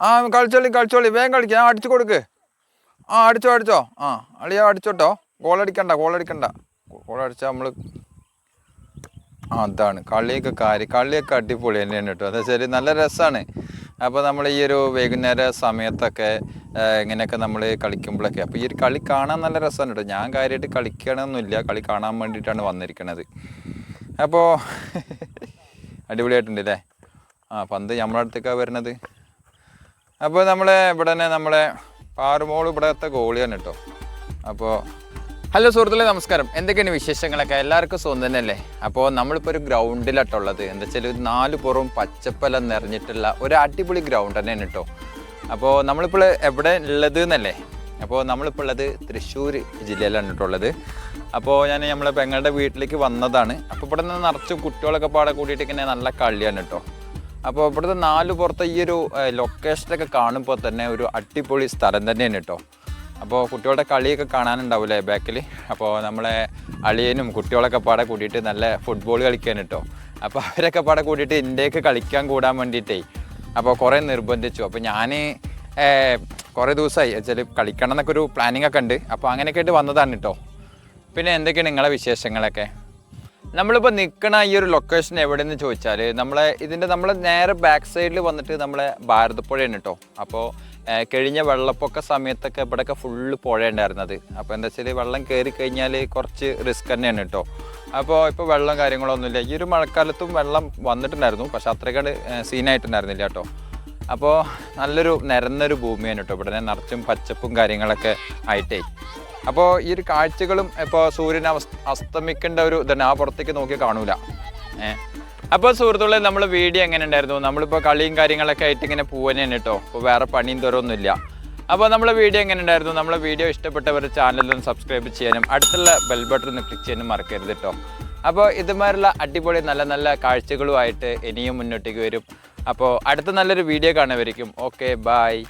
ആ കളിച്ചോളി കളിച്ചോളി. വേഗം കളിക്കാം. ആ അടിച്ചു കൊടുക്ക്. ആ അടിച്ചോ അടിച്ചോ. ആ അളിയാ അടിച്ചോട്ടോ. അടിക്കണ്ട ഗോൾ അടിച്ചാൽ നമ്മൾ അതാണ്. കളിയൊക്കെ കാര്യം കളിയൊക്കെ അടിപൊളി തന്നെയാണ് കേട്ടോ. അതെ ശരി നല്ല രസമാണ് അപ്പോൾ നമ്മൾ ഈ ഒരു വൈകുന്നേര സമയത്തൊക്കെ ഇങ്ങനെയൊക്കെ നമ്മൾ കളിക്കുമ്പോഴൊക്കെ അപ്പോൾ ഈ ഒരു കളി കാണാൻ നല്ല രസമാണ് കേട്ടോ. ഞാൻ കാര്യമായിട്ട് കളിക്കണമെന്നില്ല കളി കാണാൻ വേണ്ടിയിട്ടാണ് വന്നിരിക്കുന്നത് അപ്പോൾ അടിപൊളിയായിട്ടുണ്ട് അല്ലേ ആ പന്ത് നമ്മളടുത്തേക്കാണ് വരുന്നത് അപ്പോൾ നമ്മളെ ഇവിടെ തന്നെ നമ്മളെ പാറുമോൾ ഇവിടത്തെ ഗോളിയാണ് കേട്ടോ അപ്പോൾ ഹലോ സുഹൃത്തുക്കളെ നമസ്കാരം. എന്തൊക്കെയാണ് വിശേഷങ്ങളൊക്കെ? എല്ലാവർക്കും സ്വന്തം തന്നെയല്ലേ? അപ്പോൾ നമ്മളിപ്പോൾ ഒരു ഗ്രൗണ്ടിലാട്ടുള്ളത് എന്താ വെച്ചാൽ ഒരു നാല് പുറവും പച്ചപ്പെല്ലാം നിറഞ്ഞിട്ടുള്ള ഒരു അടിപൊളി ഗ്രൗണ്ട് തന്നെയാണ് കേട്ടോ അപ്പോൾ നമ്മളിപ്പോൾ എവിടെ ഉള്ളത് എന്നല്ലേ? അപ്പോൾ നമ്മളിപ്പോൾ ഉള്ളത് തൃശ്ശൂർ ജില്ലയിലാണ് കേട്ടോ ഉള്ളത്. അപ്പോൾ ഞാൻ നമ്മളെ പെങ്ങളുടെ വീട്ടിലേക്ക് വന്നതാണ്. അപ്പോൾ ഇവിടെ നിന്ന് നിറച്ചും കുട്ടികളൊക്കെ പാടെ കൂടിയിട്ട് ഇങ്ങനെ നല്ല കളിയാണ് കേട്ടോ അപ്പോൾ ഇവിടുത്തെ നാല് പുറത്തെ ഈ ഒരു ലൊക്കേഷനൊക്കെ കാണുമ്പോൾ തന്നെ ഒരു അടിപൊളി സ്ഥലം തന്നെയാണ് കേട്ടോ അപ്പോൾ കുട്ടികളുടെ കളിയൊക്കെ കാണാനുണ്ടാവില്ലേ ബാക്കിൽ അപ്പോൾ നമ്മളെ അളിയനും കുട്ടികളൊക്കെ പാടെ കൂടിയിട്ട് നല്ല ഫുട്ബോൾ കളിക്കാൻ കേട്ടോ അപ്പോൾ അവരൊക്കെ പാടെ കൂടിയിട്ട് ഇന്ത്യയ്ക്ക് കളിക്കാൻ കൂടാൻ വേണ്ടിയിട്ടേ അപ്പോൾ കുറേ നിർബന്ധിച്ചു. അപ്പോൾ ഞാൻ കുറേ ദിവസമായി വെച്ചാൽ കളിക്കണം എന്നൊക്കെ ഒരു പ്ലാനിങ് ഒക്കെ ഉണ്ട്. അപ്പോൾ അങ്ങനെയൊക്കെ ആയിട്ട് വന്നതാണ് കേട്ടോ പിന്നെ എന്തൊക്കെയാണ് നിങ്ങളെ വിശേഷങ്ങളൊക്കെ? നമ്മളിപ്പോൾ നിൽക്കണ ഈ ഒരു ലൊക്കേഷൻ എവിടെയെന്ന് ചോദിച്ചാൽ നമ്മളെ ഇതിന്റെ നമ്മളെ നേരെ ബാക്ക് സൈഡിൽ വന്നിട്ട് നമ്മളെ ഭാരതപ്പുഴയാണ് കേട്ടോ അപ്പോൾ കഴിഞ്ഞ വെള്ളപ്പൊക്ക സമയത്തൊക്കെ ഇവിടെയൊക്കെ ഫുള്ള് പുഴ ഉണ്ടായിരുന്നത് അപ്പോൾ എന്താ വെച്ചാൽ വെള്ളം കയറി കഴിഞ്ഞാൽ കുറച്ച് റിസ്ക് തന്നെയാണ് കേട്ടോ അപ്പോൾ ഇപ്പോൾ വെള്ളം കാര്യങ്ങളൊന്നുമില്ല. ഈ ഒരു മഴക്കാലത്തും വെള്ളം വന്നിട്ടുണ്ടായിരുന്നു. പക്ഷെ അത്രയ്ക്കട് സീനായിട്ടുണ്ടായിരുന്നില്ല കേട്ടോ അപ്പോൾ നല്ലൊരു നിരന്നൊരു ഭൂമിയാണ് കേട്ടോ ഇവിടെ നിറച്ചും പച്ചപ്പും കാര്യങ്ങളൊക്കെ ആയിട്ടേ. അപ്പോൾ ഈ ഒരു കാഴ്ചകളും ഇപ്പോൾ സൂര്യൻ അസ്തമിക്കേണ്ട ഒരു ഇതന്നെ. ആ പുറത്തേക്ക് നോക്കി കാണൂല. ഏ? അപ്പോൾ സുഹൃത്തുക്കളെ നമ്മൾ വീഡിയോ എങ്ങനെ ഉണ്ടായിരുന്നു? നമ്മളിപ്പോൾ കളിയും കാര്യങ്ങളൊക്കെ ആയിട്ട് ഇങ്ങനെ പോവാനാണ് കേട്ടോ ഇപ്പോൾ വേറെ പണിയും തരമൊന്നുമില്ല അപ്പോൾ നമ്മളെ വീഡിയോ എങ്ങനെ ഉണ്ടായിരുന്നു? നമ്മളെ വീഡിയോ ഇഷ്ടപ്പെട്ടവർ ചാനലൊന്ന് സബ്സ്ക്രൈബ് ചെയ്യാനും അടുത്തുള്ള ബെൽ ബട്ടൺ ഒന്ന് ക്ലിക്ക് ചെയ്യാനും മറക്കരുത് കേട്ടോ അപ്പോൾ ഇതുമാതിരിയുള്ള അടിപൊളി നല്ല നല്ല കാഴ്ചകളുമായിട്ട് ഇനിയും മുന്നോട്ടേക്ക് വരും. അപ്പോൾ അടുത്ത നല്ലൊരു വീഡിയോ കാണുമായിരിക്കും ഓക്കെ ബായ്